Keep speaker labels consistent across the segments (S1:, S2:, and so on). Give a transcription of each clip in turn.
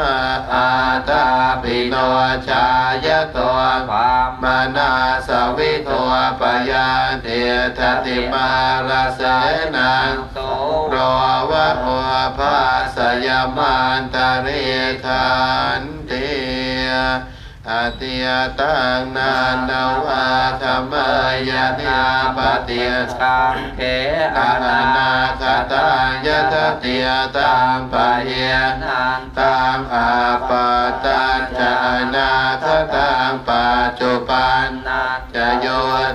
S1: อาตาปิโนชายตัวามนาสวิตัวปยาเตทติมาลเสนัง
S2: โส
S1: รวะโอภาสยามันตาริทันเตอาติยตังนานาวาธรรมยานาปติย
S2: ตังเข
S1: อานา
S2: นา
S1: คตังยะทะเตียตังปะเย
S2: นัน
S1: ตังอาปาตัญจานาคตังปัจจุปัน
S2: นัน
S1: จะโย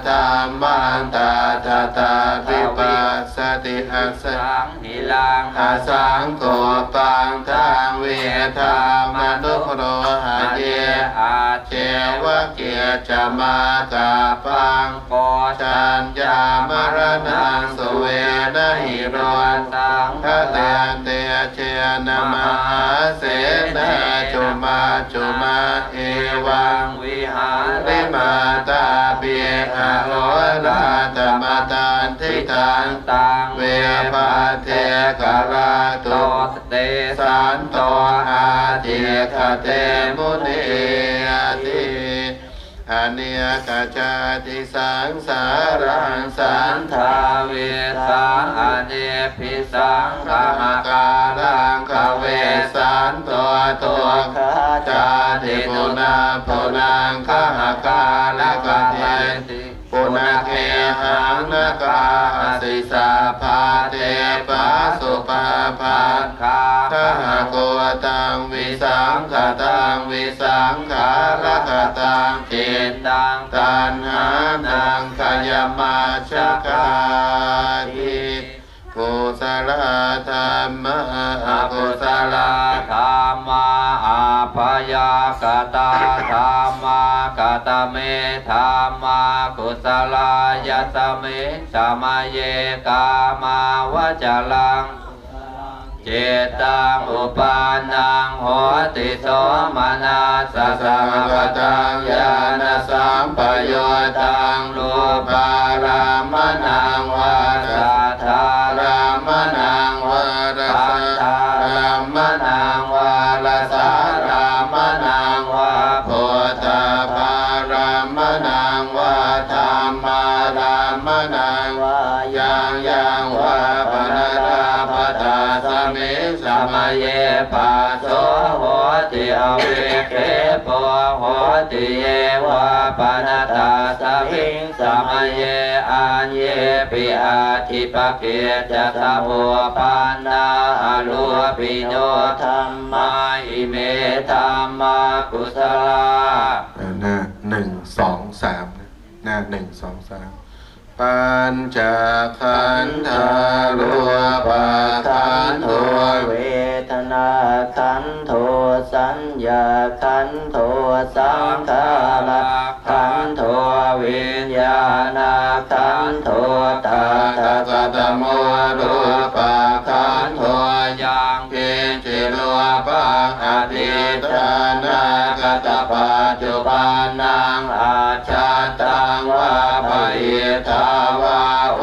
S1: ธรรมันตาตาตาวิปัสสติอัสสั
S2: งหิลัง
S1: อาสังโกปังทางเวทามนุโรหะเย เจวะเกียจมาตาปัง
S2: โก
S1: ชัญญามรณังสเวนะหิโร
S2: สัง
S1: ทะเตเตเชนะมหาเสนาจุมาจุมาเอวัง
S2: วิหา
S1: ริมาตาเบียอโร ทิตัง
S2: ตัง
S1: เวปาเทกรา
S2: โต
S1: ตุ
S2: เต
S1: สันโตอาทิคเตมุนีติอเนียกาจาติสังสารังสัน
S2: ทาเวสังอเนพิสังขามกา
S1: ลังคเวสันตัวตัวจาติปุนาปุนังคหกาลกเทปุนาเคหังน กาสิสาภาเทปาสุปาภา
S2: คา
S1: ทหาโกตังวิสังขตังวิสังขาระขตังจิ
S2: จิ
S1: ต
S2: ตตัง
S1: ตันหานังขยมาชกาติกุศลธรรมะอกุศล
S2: ลธรรมาายากตาธรรมากตเมธรรมากุศลายสเมสมาเยกามาวจลังเจตังอุปานังโหติสมนัสสะ
S1: สังกตังญาณสัมปโยตังรูปา นังวาโพธาภารามนังวาธรรมารามนังวายังยังวาปนาราปตาสมิส
S2: สมัยเยปัสโสโหติอเวเคปะโหติเยวะปนัตาสวิงสมัยเยอันเยปิอาทิปเกจะสะโพปันาอรุปิโนธรรมา เมธรรมากุศลา
S1: หน้าหนึ่งสองสามหน้าหนึ่งสองสามปัญจขันธารัวปะขันธัว
S2: เวทนาขันโทสัญญาขันโทสังขาร ง
S1: อดีตานากตปัจจุบันนังอาชาตังวาปะอิทาวาโอ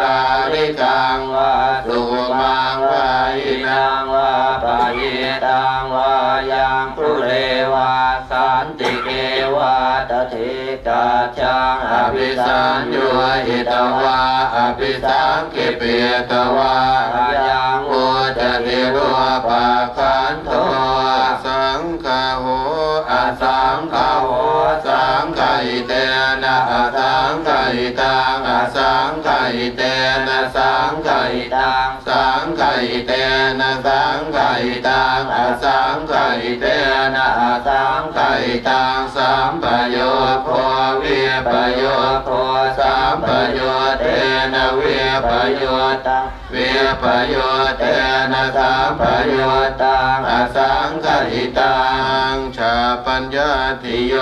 S1: ราริกังวาสุมังวาอินัง
S2: วาปะยิตังวายังพุเรวาสันติเกวาตถิกาชังอภิสั
S1: สั
S2: ญ
S1: ญ
S2: ญู
S1: ญู
S2: หิตวาวา
S1: อภิสังกิเปตวา สังฆอิเตนะสังฆอิตังสังฆอิเตนะสังฆอิตังอสังฆอิเตนะสังฆอิตังสัมปโยโควิ วิปโยตังเวียปโยเตนะสัมปโยตังอสังขหิตังชาปัญญาติโย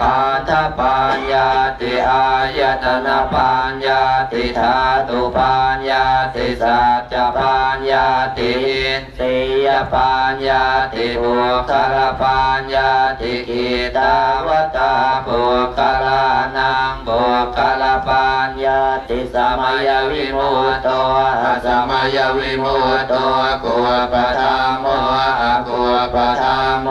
S2: คาทปัญญาติอายตนะปัญญาติธาตุปัญญาติสัจจปัญญาติอินทรี ยปัญญาติบุคลาปัญญาติกิตาวตาบุคลานังบุคลาปัญญาติส
S3: มัยวิมุตโตสมัยวิมุตโตกุปปะธรรมโมกุปปะธรรมโม